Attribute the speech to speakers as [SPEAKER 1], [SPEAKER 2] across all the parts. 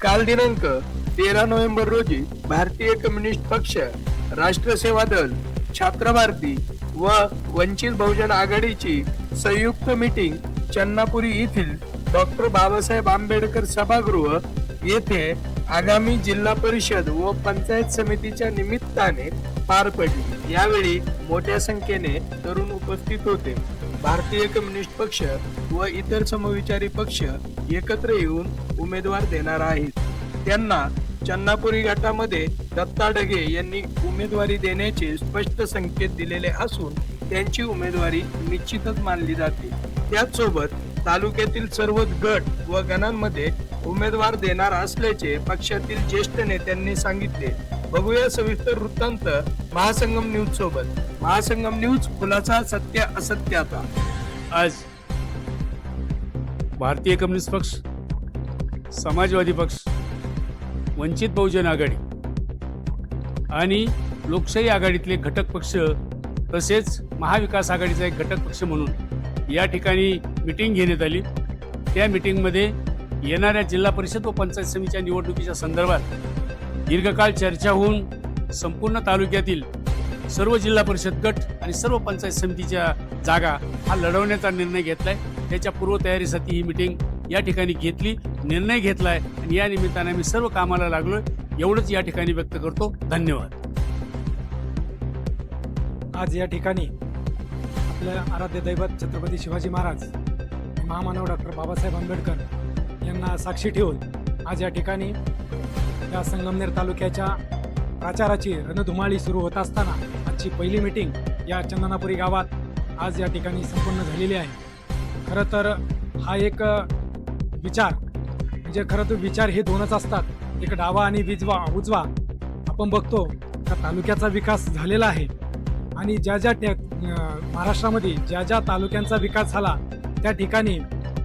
[SPEAKER 1] काल दिनांक तेरा नोव्हेंबर रोजी भारतीय कम्युनिस्ट पक्ष राष्ट्र सेवा दल छात्र भारती व वंचित बहुजन आघाडीची संयुक्त मीटिंग चन्नापुरी येथील डॉक्टर बाबासाहेब आंबेडकर सभागृह येथे आगामी जिल्हा परिषद व पंचायत समितीच्या निमित्ताने पार पडली. यावेळी मोठ्या संख्येने तरुण उपस्थित होते. भारतीय कम्युनिस्ट पक्ष व इतर समविचारी पक्ष एकत्र येऊन उमेदवार देणार आहेत. त्यांना चन्नापुरी गटामध्ये दत्ता डगे यांनी उमेदवारी देण्याचे स्पष्ट संकेत दिलेले असून त्यांची उमेदवारी निश्चितच मानली जाते. त्याचसोबत तालुक्यातील सर्व गट व गणांमध्ये उमेदवार देणार असल्याचे पक्षातील ज्येष्ठ नेत्यांनी सांगितले. बघूया सविस्तर वृत्तांत महासंगम न्यूज सोबत. महासंगम न्यूज खुलासा सत्य असत्याचा
[SPEAKER 2] आज भारतीय कम्युनिस्ट पक्ष समाजवादी पक्ष वंचित बहुजन आघाडी आणि लोकशाही आघाडीतले घटक पक्ष तसेच महाविकास आघाडीचा एक घटक पक्ष म्हणून या ठिकाणी मिटिंग घेण्यात आली. त्या मिटिंगमध्ये येणाऱ्या जिल्हा परिषद व पंचायत समितीच्या निवडणुकीच्या संदर्भात दीर्घकाळ चर्चा होऊन संपूर्ण तालुक्यातील सर्व जिल्हा परिषद गट आणि सर्व पंचायत समितीच्या जागा हा लढवण्याचा निर्णय घेतलाय. त्याच्या पूर्वतयारीसाठी ही मिटिंग या ठिकाणी घेतली निर्णय घेतलाय आणि या निमित्ताने मी सर्व कामाला लागलोय. एवढंच या ठिकाणी व्यक्त करतो. धन्यवाद.
[SPEAKER 3] आज या ठिकाणी आपल्या आराध्य दैवत छत्रपती शिवाजी महाराज महामानव डॉक्टर बाबासाहेब आंबेडकर यांना साक्षी ठेवून आज या ठिकाणी या संगमनेर तालुक्याच्या प्रचाराची रणधुमाळी सुरू होत असताना आजची पहिली मीटिंग या चंदनापुरी गावात आज या ठिकाणी संपन्न झालेली आहे. खरं तर हा एक विचार म्हणजे खरं तर विचार हे दोनच असतात. एक डावा आणि विजवा उजवा. आपण बघतो का तालुक्याचा विकास झालेला आहे. आणि ज्या ज्या त्या महाराष्ट्रामध्ये ज्या ज्या तालुक्यांचा विकास झाला त्या ठिकाणी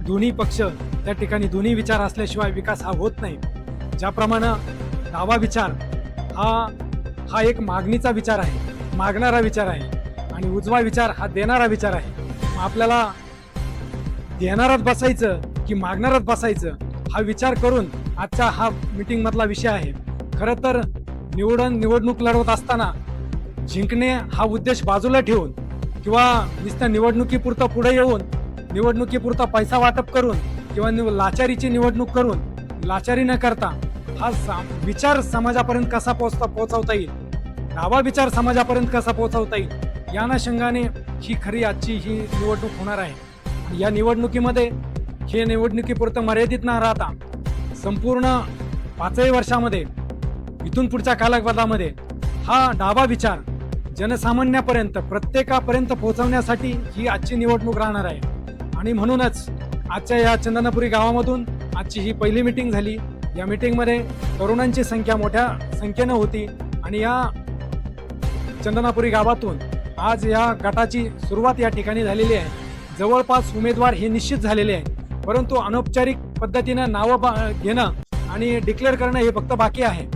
[SPEAKER 3] दोन्ही पक्ष त्या ठिकाणी दोन्ही विचार असल्याशिवाय विकास हा होत नाही. ज्याप्रमाणे डावा विचार हा हा एक मागणीचा विचार आहे मागणारा विचार आहे आणि उजवा विचार हा देणारा विचार आहे. मग आपल्याला देणारच बसायचं की मागणारच बसायचं हा विचार करून आजचा हा मीटिंगमधला विषय आहे. खरं तर निवडण निवडणूक लढवत असताना जिंकणे हा उद्देश बाजूला ठेवून किंवा नुसत्या निवडणुकीपुरतं पुढे येऊन निवडणुकीपुरता पैसा वाटप करून किंवा निव लाचारीची निवडणूक करून लाचारी न करता हा सा विचार समाजापर्यंत कसा पोचता पोहोचवता येईल? डावा विचार समाजापर्यंत कसा पोहोचवता येईल? या अनुषंगाने ही खरी आजची ही निवडणूक होणार आहे. या निवडणुकीमध्ये हे निवडणुकीपुरतं मर्यादित न राहता संपूर्ण पाचही वर्षामध्ये इथून पुढच्या कालावधामध्ये हा डावा विचार जनसामान्यापर्यंत प्रत्येकापर्यंत पोहोचवण्यासाठी ही आजची निवडणूक राहणार आहे. आणि म्हणूनच आजच्या या चंदनापुरी गावामधून आजची ही पहिली मिटिंग झाली. या मिटिंगमध्ये तरुणांची संख्या मोठ्या संख्येनं होती. आणि या चंदनापुरी गावातून आज या गटाची सुरुवात या ठिकाणी झालेली आहे. जवळपास उमेदवार हे निश्चित झालेले आहे परंतु अनौपचारिक पद्धतीनं नावं बा- घेणं आणि डिक्लेअर करणं हे फक्त बाकी आहे.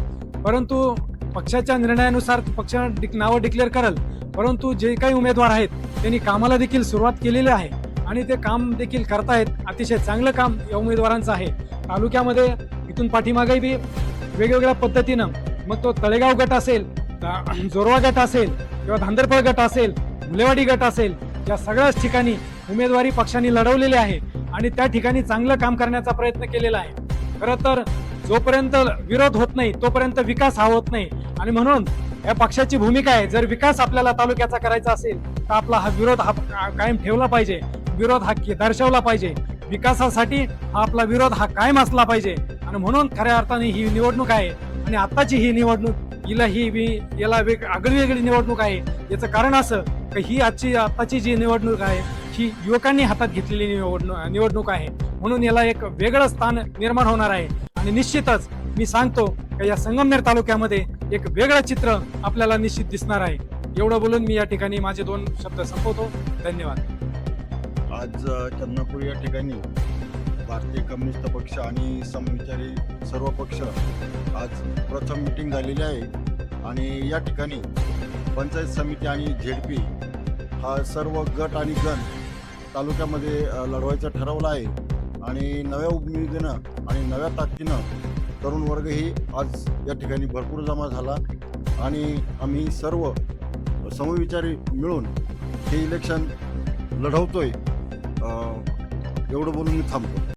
[SPEAKER 3] परंतु पक्षाच्या निर्णयानुसार पक्ष डिक नावं डिक्लेअर करल. परंतु जे काही उमेदवार आहेत त्यांनी कामाला देखील सुरुवात केलेली आहे. आणि ते काम देखील करतायत अतिशय चांगलं काम या उमेदवारांचं आहे. तालुक्यामध्ये इथून पाठीमागे बी वेगवेगळ्या पद्धतीनं मग तो तळेगाव गट असेल जोरवा गट असेल किंवा धांदरफळ गट असेल मुलेवाडी गट असेल या सगळ्याच ठिकाणी उमेदवारी पक्षांनी लढवलेली आहे आणि त्या ठिकाणी चांगलं काम करण्याचा प्रयत्न केलेला आहे. खरं तर जोपर्यंत विरोध होत नाही तोपर्यंत विकास हा होत नाही. आणि म्हणून या पक्षाची भूमिका आहे जर विकास आपल्याला तालुक्याचा करायचा असेल तर आपला हा विरोध हा कायम ठेवला पाहिजे. विरोध हा दर्शवला पाहिजे. विकासासाठी हा आपला विरोध हा कायम असला पाहिजे. आणि म्हणून खऱ्या अर्थाने ही निवडणूक आहे. आणि आत्ताची ही निवडणूक हिला ही मी याला वेग आगळी वेगळी निवडणूक आहे. याचं कारण असं की ही आजची आत्ताची जी निवडणूक आहे ही युवकांनी हातात घेतलेली निवडणूक निवडणूक आहे. म्हणून याला एक वेगळं स्थान निर्माण होणार आहे. आणि निश्चितच मी सांगतो की या संगमनेर तालुक्यामध्ये एक वेगळं चित्र आपल्याला निश्चित दिसणार आहे. एवढं बोलून मी या ठिकाणी माझे दोन शब्द संपवतो. धन्यवाद.
[SPEAKER 4] आज चंद्रपूर या ठिकाणी भारतीय कम्युनिस्ट पक्ष आणि समविचारी सर्व पक्ष आज प्रथम मिटिंग झालेली आहे. आणि या ठिकाणी पंचायत समिती आणि झेड पी हा सर्व गट आणि गण तालुक्यामध्ये लढवायचं ठरवलं आहे. आणि नव्या उमेदीनं आणि नव्या ताकदीनं तरुण वर्गही आज या ठिकाणी भरपूर जमा झाला. आणि आम्ही सर्व समविचारी मिळून हे इलेक्शन लढवतोय. आहे एवढं बोलून मी थांबतो